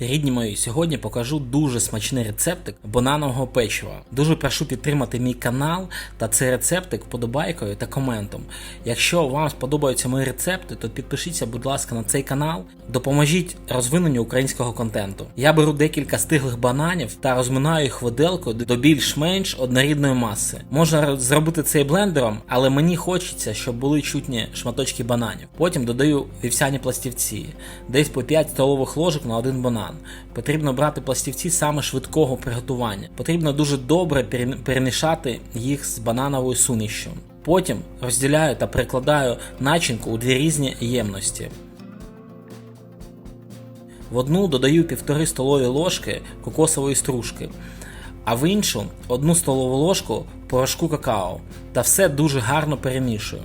Рідні мої, сьогодні покажу дуже смачний рецептик бананового печива. Дуже прошу підтримати мій канал та цей рецептик вподобайкою та коментом. Якщо вам сподобаються мої рецепти, то підпишіться, будь ласка, на цей канал. Допоможіть розвиненню українського контенту. Я беру декілька стиглих бананів та розминаю їх виделкою до більш-менш однорідної маси. Можна зробити це і блендером, але мені хочеться, щоб були чутні шматочки бананів. Потім додаю вівсяні пластівці, десь по 5 столових ложок на один банан. Потрібно брати пластівці саме швидкого приготування. Потрібно дуже добре перемішати їх з банановою сумішю. Потім розділяю та перекладаю начинку у дві різні ємності. В одну додаю півтори столові ложки кокосової стружки, а в іншу одну столову ложку порошку какао та все дуже гарно перемішую.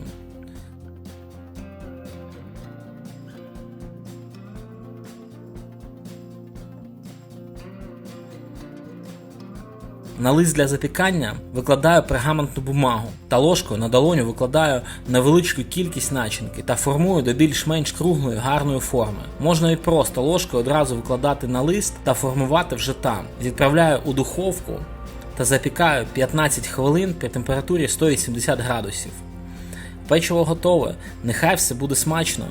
На лист для запікання викладаю пергаментну бумагу та ложкою на долоню викладаю невеличку кількість начинки та формую до більш-менш круглої гарної форми. Можна і просто ложкою одразу викладати на лист та формувати вже там. Відправляю у духовку та запікаю 15 хвилин при температурі 180 градусів. Печиво готове, нехай все буде смачно.